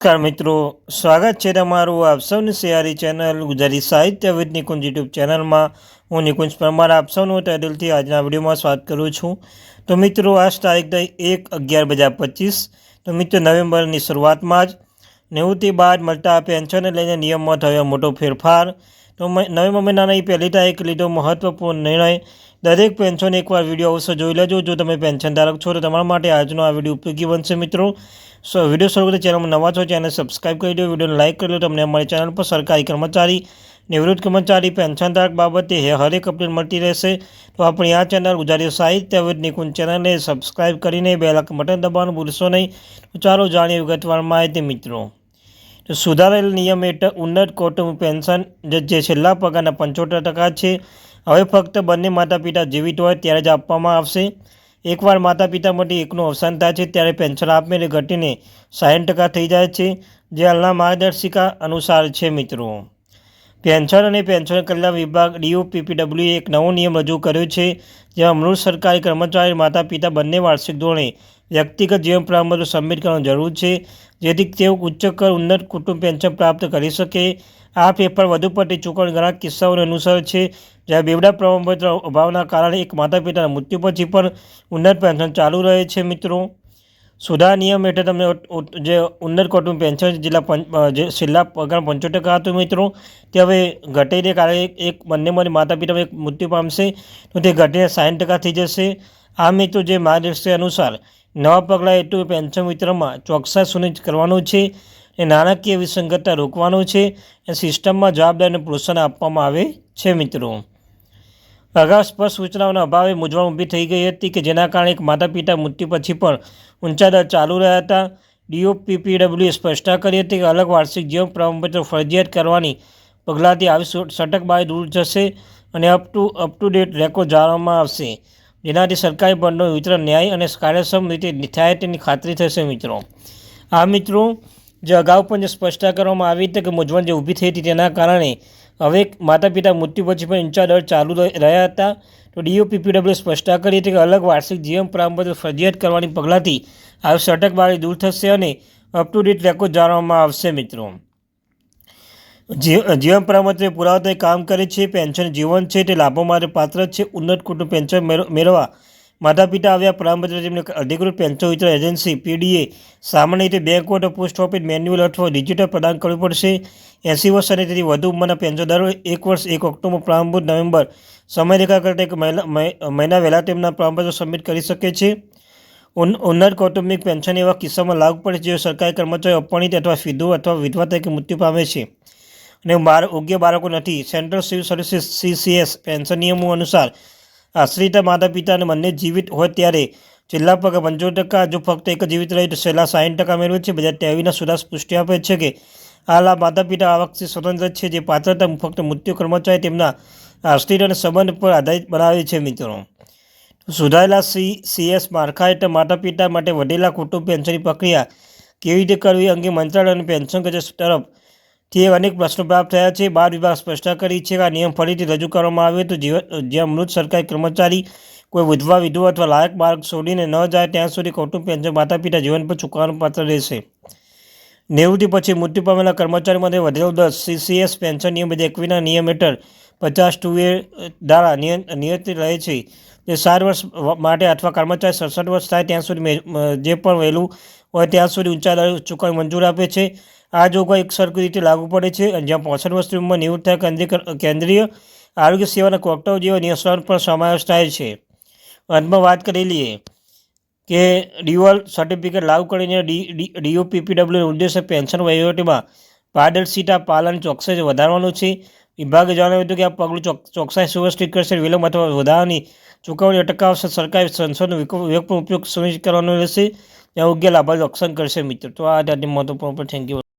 નમસ્કાર મિત્રો, સ્વાગત છે તમારું આપ સૌની સિયારી ચેનલ ગુજરાતી સાહિત્ય વિદ નિકુંજ યુટ્યુબ ચેનલમાં. હું નિકુંજ પરમાર, આપ સૌનું ટાઇટલથી આજના વિડીયોમાં સ્વાગત કરું છું. તો મિત્રો, આજ તારીખ થઈ એક અગિયાર બજાર પચીસ. તો મિત્રો, નવેમ્બરની શરૂઆતમાં જ નેવુંથી બાદ મળતા પેન્શનને લઈને નિયમમાં થયો મોટો ફેરફાર. તો નવેમ્બર મહિનાની પહેલી તારીખ લીધો મહત્વપૂર્ણ નિર્ણય. દરેક પેન્શન એકવાર વીડિયો અવશ્ય જોઈ લેજો. જો તમે પેન્શન ધારક છો, તો તમારા માટે આજનો આ વીડિયો ઉપયોગી બનશે મિત્રો. સો, વીડિયો શરૂ કરી ચેનલમાં નવા છો ચેનલ સબસ્ક્રાઈબ કરી દો. વિડીયોને લાઇક કરી લો તમને અમારી ચેનલ પર સરકારી કર્મચારી, નિવૃત્ત કર્મચારી પેન્શનધારક બાબતે હરેક અપડેટ મળતી રહેશે. તો આપણી આ ચેનલ ગુજરાતી સાહિત્ય વિદ નિકુંજ ચેનલને સબસ્ક્રાઈબ કરીને બે લાખ બટન દબાવવાનું ભૂલશો નહીં. ચાલો જાણીએ વિગતવાર માહિતી મિત્રો. સુધારેલ નિયમ હેઠળ ઉન્નત કુટુંબ પેન્શન જે છેલ્લા પગારના પંચોતેર ટકા છે. હવે ફક્ત બંને માતા પિતા જીવિત હોય ત્યારે જ આપવામાં આવશે. એકવાર માતા માટે એકનું અવસાન થાય છે, ત્યારે પેન્શન આપમેળે ઘટીને સાઠ ટકા થઈ જાય છે. જે હાલના માર્ગદર્શિકા અનુસાર છે મિત્રો. પેન્શન અને પેન્શન કલ્યાણ વિભાગ ડીઓપીપીડબ્લ્યુએ એક નવો નિયમ રજૂ કર્યો છે, જેમાં મૃત સરકારી કર્મચારી માતા પિતા બંને વાર્ષિક ધોરણે વ્યક્તિગત જીવન પ્રમાણપત્ર સબમિટ કરવાની જરૂર છે, જેથી તેઓ ઉચ્ચ કર, ઉન્નત કુટુંબ પેન્શન પ્રાપ્ત કરી શકે. આ પેપર વધુ પડતી ચૂકવણી ઘણા કિસ્સાઓને અનુસર છે, જ્યાં બેવડા પ્રમાણપત્ર અભાવના કારણે એક માતા પિતાના મૃત્યુ પછી પણ ઉન્નત પેન્શન ચાલુ રહે છે, મિત્રો. સુધાર નિયમ હેઠળ તમને જે ઉન્નત કૌટુંબ પેન્શન જિલ્લા જે છેલ્લા પગાર પંચોતેર હતું મિત્રો, તે હવે ઘટીને કારણે એક બંને બંને માતા પિતા એક મૃત્યુ પામશે, તો તે ઘટીને સાઠ ટકા થઈ જશે. આ મિત્રો જે માર્ગદર્શિકા અનુસાર નવા પગલાં હેઠળ પેન્શન વિતરણમાં ચોકસાઈ સુનિશ્ચિત કરવાનું છે, એ નાણાકીય વિસંગતતા રોકવાનું છે અને સિસ્ટમમાં જવાબદારીને પ્રોત્સાહન આપવામાં આવે છે મિત્રો. અગાઉ સ્પષ્ટ સૂચનાઓના અભાવે મૂંઝવણ ઊભી થઈ ગઈ હતી કે જેના કારણે એક માતા પિતા મૃત્યુ પછી પણ ઊંચા દર ચાલુ રહ્યા હતા. ડીઓપીપીડબ્લ્યુએ સ્પષ્ટતા કરી હતી કે અલગ વાર્ષિક જીવન પ્રમાણપત્ર ફરજિયાત કરવાની પગલાંથી આવી સટકબારી દૂર જશે અને up to up to date record જાળવવામાં આવશે. જેનાથી સરકારી ભંડોળ વિતરણ ન્યાય અને કાર્યક્ષમ રીતે થાય તેની ખાતરી થશે મિત્રો. આ મિત્રો જે અગાઉ પણ જે સ્પષ્ટતા કરવામાં આવી હતી કે મૂંઝવણ જે ઊભી થઈ હતી તેના કારણે હવે માતા પિતા મૃત્યુ પછી પણ ઊંચા દર ચાલુ રહ્યા હતા. તો ડીઓપીપીડબ્લ્યુ સ્પષ્ટતા કરી હતી કે અલગ વાર્ષિક જીવન પ્રમાણપત્ર ફરજિયાત કરવાની પગલાંથી આવી સટકબારી દૂર થશે અને અપ ટુ ડેટ રેકોર્ડ જાણવામાં આવશે મિત્રો. જીવન પ્રમાણપત્ર પુરાવા કામ કરે છે, પેન્શન જીવન છે, તે લાભો માટે પાત્ર છે, ઉન્નત કુટુંબ પેન્શન મેળવવા માતા પિતા આવ્યા પ્રમાણપત્ર તેમને અધિકૃત પેન્શન વિતરણ એજન્સી, પીડીએ. સામાન્ય રીતે બેંક અથવા પોસ્ટ ઓફિસ મેન્યુઅલ અથવા ડિજિટલ પ્રદાન કરવું પડશે. એંસી વર્ષ અને તેથી વધુ ઉંમરના પેન્શનદારો એક વર્ષ, એક ઓક્ટોબર, પ્રારંભ નવેમ્બર. સમયરેખા કરતાં એક મહિના વહેલા તેમના પ્રમાણપત્ર સબમિટ કરી શકે છે. ઉન્નત કૌટુંબિક પેન્શન એવા કિસ્સામાં લાગુ પડે છે જે સરકારી કર્મચારીઓ અપણિત અથવા વિધુ અથવા વિધવા તરીકે મૃત્યુ પામે છે. અને બાર, યોગ્ય બાળકો નથી. Central civil services, CCS, pension નિયમો અનુસાર આશ્રિત માતા પિતાને બંને જીવિત હોય ત્યારે છેલ્લા પગ પંચોતેર ટકા જો ફક્ત એક જીવિત રહે તો છેલ્લા સાઠ ટકા મેળવે છે. બધા ટેવીના સુધાર પુષ્ટિ આપે છે કે આ લાભ માતા પિતા આ વખતે સ્વતંત્ર છે. જે પાત્રતા ફક્ત મૃત્યુ કર્મચારી તેમના આશ્રિત અને સંબંધ પર આધારિત બનાવે છે મિત્રો. સુધારેલા સી, સીએસ માળખા હેઠળ માતા પિતા માટે વધેલા કુટુંબ પેન્શનની પ્રક્રિયા કેવી રીતે કરવી અંગે મંત્રાલય અને પેન્શન કચેરી તરફ થી અનેક પ્રશ્નો પ્રાપ્ત થયા છે. બાર વિભાગ સ્પષ્ટ કરી છે કે આ નિયમ ફરીથી રજૂ કરવામાં આવે તો જ્યાં મૃત સરકારી કર્મચારી કોઈ વિધવા વિધુ અથવા લાયક બાળક છોડીને ન જાય, ત્યાં સુધી કૌટુંબ પેન્શન માતા પિતા જીવન પર ચૂકવવાનું પાત્ર રહેશે. નેવુંથી પછી મૃત્યુ પામેલા કર્મચારી માટે વધેલો દસ સીસીએસ પેન્શન નિયમ બે એકવીના નિયમ હેઠળ પચાસ ટુ એ દ્વારા નિયંત્રિત રહે છે. તે સાત વર્ષ માટે અથવા કર્મચારી સડસઠ વર્ષ થાય ત્યાં સુધી જે પણ વહેલું હોય ત્યાં સુધી ઊંચા દર ચૂકવણી મંજૂર આપે છે. આ જોગવાઈ એક સરખી રીતે લાગુ પડે છે જ્યાં પોસઠ વર્ષની ઉંમર નિવૃત્ત થાય કેન્દ્રીય આરોગ્ય સેવાના કોકટાઓ જેવા નિયંત્રણ પણ સમાવેશ થાય છે. અંતમાં વાત કરી લઈએ કે ડ્યુઅલ સર્ટિફિકેટ લાગુ કરીને ડી ડીઓપીપીડબ્લ્યુ ઉદ્દેશ્ય પેન્શન વહીવટીમાં પારદર્શિતા પાલન ચોકસાઈ વધારવાનું છે. વિભાગે જણાવ્યું હતું કે આ પગલું ચોકસાઈ સુવ્યવસ્થિત કરશે, વિલંબ અથવા વધારાની ચૂકવણી અટકાવશે, સરકારે સંસદનો વિવેકપૂર્ણ ઉપયોગ સુનિશ્ચિત કરવાનો રહેશે ત્યાં યોગ્ય લાભાર્થી રક્ષણ કરશે, મિત્રો. તો આ મહત્વપૂર્ણ થેન્ક યુ